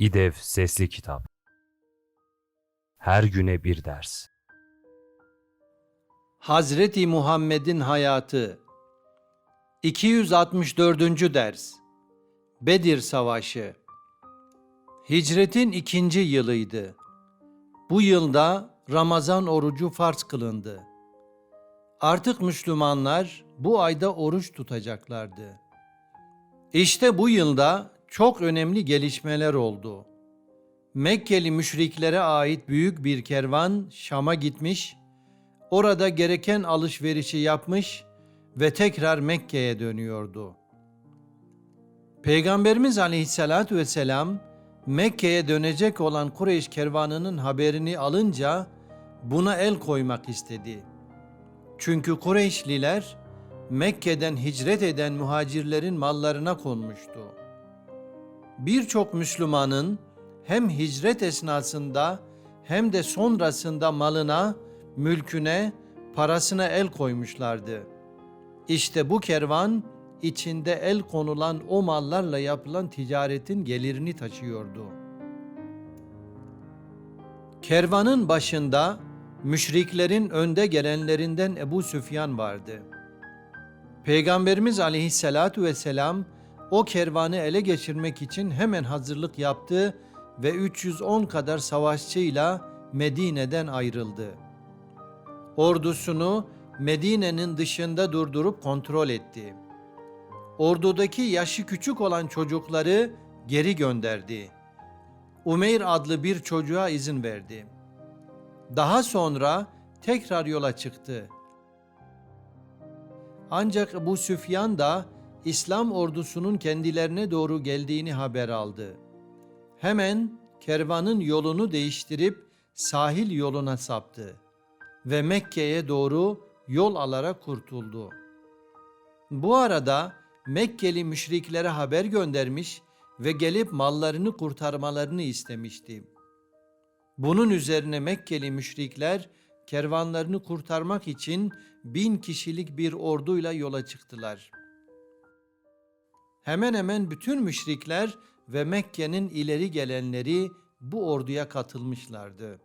İDEV Sesli Kitap Her güne bir ders Hazreti Muhammed'in hayatı 264. ders Bedir Savaşı Hicretin ikinci yılıydı. Bu yılda Ramazan orucu farz kılındı. Artık Müslümanlar bu ayda oruç tutacaklardı. İşte bu yılda çok önemli gelişmeler oldu. Mekkeli müşriklere ait büyük bir kervan Şam'a gitmiş, orada gereken alışverişi yapmış ve tekrar Mekke'ye dönüyordu. Peygamberimiz Aleyhisselatü Vesselam Mekke'ye dönecek olan Kureyş kervanının haberini alınca buna el koymak istedi. Çünkü Kureyşliler Mekke'den hicret eden muhacirlerin mallarına konmuştu. Birçok Müslümanın hem hicret esnasında hem de sonrasında malına, mülküne, parasına el koymuşlardı. İşte bu kervan içinde el konulan o mallarla yapılan ticaretin gelirini taşıyordu. Kervanın başında müşriklerin önde gelenlerinden Ebu Süfyan vardı. Peygamberimiz aleyhissalatu vesselam o kervanı ele geçirmek için hemen hazırlık yaptı ve 310 kadar savaşçıyla Medine'den ayrıldı. Ordusunu Medine'nin dışında durdurup kontrol etti. Ordudaki yaşı küçük olan çocukları geri gönderdi. Umeyr adlı bir çocuğa izin verdi. Daha sonra tekrar yola çıktı. Ancak Ebu Süfyan da İslam ordusunun kendilerine doğru geldiğini haber aldı. Hemen kervanın yolunu değiştirip sahil yoluna saptı ve Mekke'ye doğru yol alarak kurtuldu. Bu arada Mekkeli müşriklere haber göndermiş ve gelip mallarını kurtarmalarını istemişti. Bunun üzerine Mekkeli müşrikler kervanlarını kurtarmak için bin kişilik bir orduyla yola çıktılar. Hemen hemen bütün müşrikler ve Mekke'nin ileri gelenleri bu orduya katılmışlardı.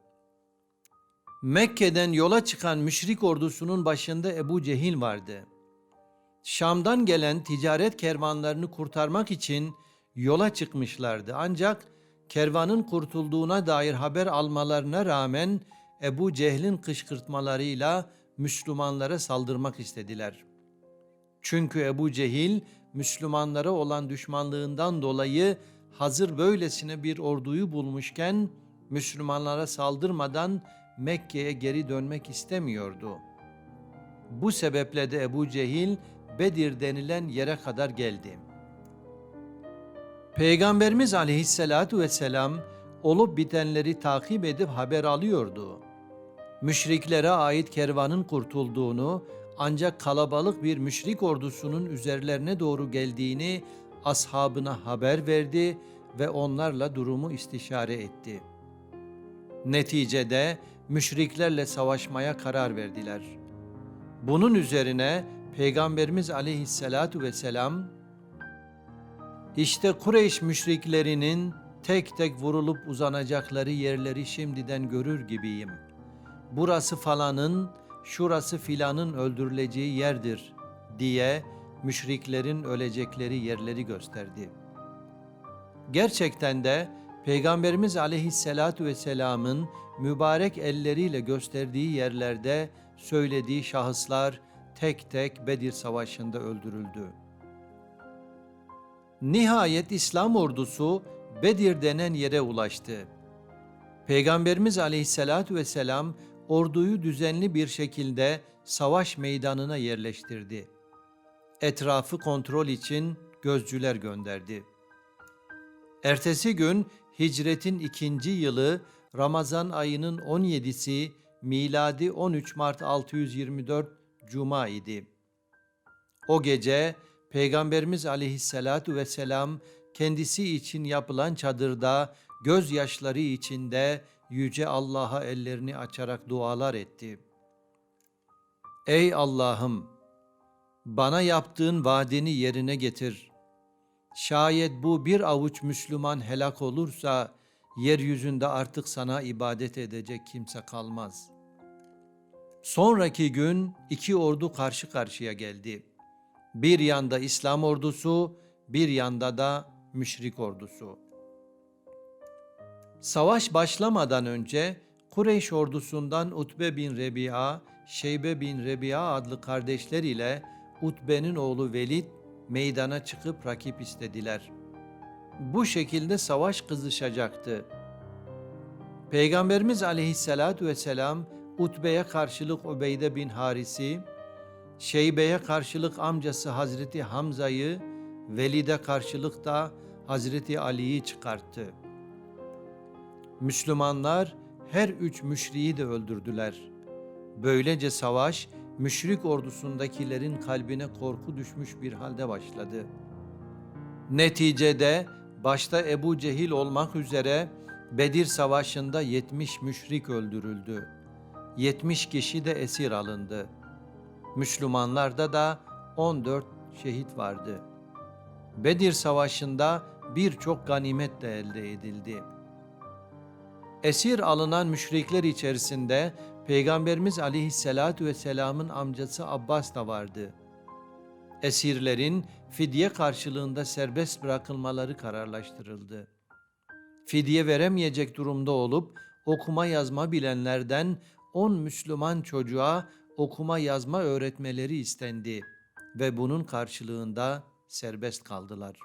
Mekke'den yola çıkan müşrik ordusunun başında Ebu Cehil vardı. Şam'dan gelen ticaret kervanlarını kurtarmak için yola çıkmışlardı. Ancak kervanın kurtulduğuna dair haber almalarına rağmen Ebu Cehil'in kışkırtmalarıyla Müslümanlara saldırmak istediler. Çünkü Ebu Cehil Müslümanlara olan düşmanlığından dolayı hazır böylesine bir orduyu bulmuşken Müslümanlara saldırmadan Mekke'ye geri dönmek istemiyordu. Bu sebeple de Ebu Cehil Bedir denilen yere kadar geldi. Peygamberimiz aleyhissalatu vesselam olup bitenleri takip edip haber alıyordu. Müşriklere ait kervanın kurtulduğunu ancak kalabalık bir müşrik ordusunun üzerlerine doğru geldiğini ashabına haber verdi ve onlarla durumu istişare etti. Neticede müşriklerle savaşmaya karar verdiler. Bunun üzerine Peygamberimiz aleyhissalatu vesselam işte Kureyş müşriklerinin tek tek vurulup uzanacakları yerleri şimdiden görür gibiyim. Burası falanın, şurası filanın öldürüleceği yerdir diye müşriklerin ölecekleri yerleri gösterdi. Gerçekten de Peygamberimiz aleyhissalatu vesselamın mübarek elleriyle gösterdiği yerlerde söylediği şahıslar tek tek Bedir Savaşı'nda öldürüldü. Nihayet İslam ordusu Bedir denen yere ulaştı. Peygamberimiz aleyhissalatu vesselam orduyu düzenli bir şekilde savaş meydanına yerleştirdi. Etrafı kontrol için gözcüler gönderdi. Ertesi gün hicretin ikinci yılı Ramazan ayının 17'si miladi 13 Mart 624 Cuma idi. O gece Peygamberimiz aleyhissalatu vesselam kendisi için yapılan çadırda gözyaşları içinde yüce Allah'a ellerini açarak dualar etti. Ey Allah'ım! Bana yaptığın vaadini yerine getir. Şayet bu bir avuç Müslüman helak olursa yeryüzünde artık sana ibadet edecek kimse kalmaz. Sonraki gün iki ordu karşı karşıya geldi. Bir yanda İslam ordusu, bir yanda da müşrik ordusu. Savaş başlamadan önce Kureyş ordusundan Utbe bin Rebi'a, Şeybe bin Rebi'a adlı kardeşler ile Utbe'nin oğlu Velid meydana çıkıp rakip istediler. Bu şekilde savaş kızışacaktı. Peygamberimiz aleyhissalatu vesselam Utbe'ye karşılık Ubeyde bin Haris'i, Şeybe'ye karşılık amcası Hazreti Hamza'yı, Velid'e karşılık da Hazreti Ali'yi çıkarttı. Müslümanlar her üç müşriği de öldürdüler. Böylece savaş müşrik ordusundakilerin kalbine korku düşmüş bir halde başladı. Neticede başta Ebu Cehil olmak üzere Bedir Savaşı'nda 70 müşrik öldürüldü. 70 kişi de esir alındı. Müslümanlarda da 14 şehit vardı. Bedir Savaşı'nda birçok ganimet de elde edildi. Esir alınan müşrikler içerisinde Peygamberimiz Aleyhisselatü Vesselam'ın amcası Abbas da vardı. Esirlerin fidye karşılığında serbest bırakılmaları kararlaştırıldı. Fidye veremeyecek durumda olup okuma yazma bilenlerden 10 Müslüman çocuğa okuma yazma öğretmeleri istendi ve bunun karşılığında serbest kaldılar.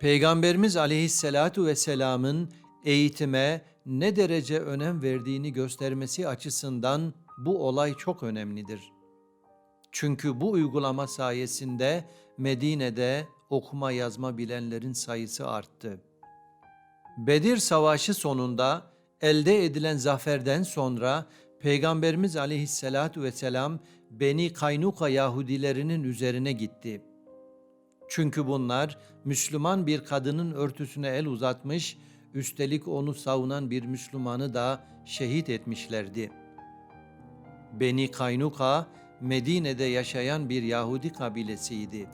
Peygamberimiz Aleyhisselatu Vesselam'ın eğitime ne derece önem verdiğini göstermesi açısından bu olay çok önemlidir. Çünkü bu uygulama sayesinde Medine'de okuma yazma bilenlerin sayısı arttı. Bedir Savaşı sonunda elde edilen zaferden sonra Peygamberimiz Aleyhisselatu vesselam Beni Kaynuka Yahudilerinin üzerine gitti. Çünkü bunlar Müslüman bir kadının örtüsüne el uzatmış, üstelik onu savunan bir Müslümanı da şehit etmişlerdi. Beni Kaynuka, Medine'de yaşayan bir Yahudi kabilesiydi.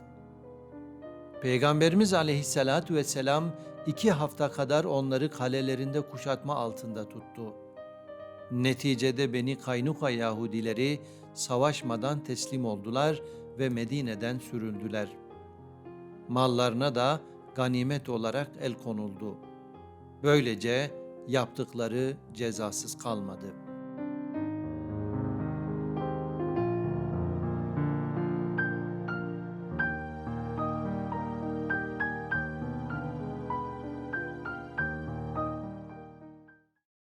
Peygamberimiz aleyhissalatu vesselam iki hafta kadar onları kalelerinde kuşatma altında tuttu. Neticede Beni Kaynuka Yahudileri savaşmadan teslim oldular ve Medine'den sürüldüler. Mallarına da ganimet olarak el konuldu. Böylece yaptıkları cezasız kalmadı.''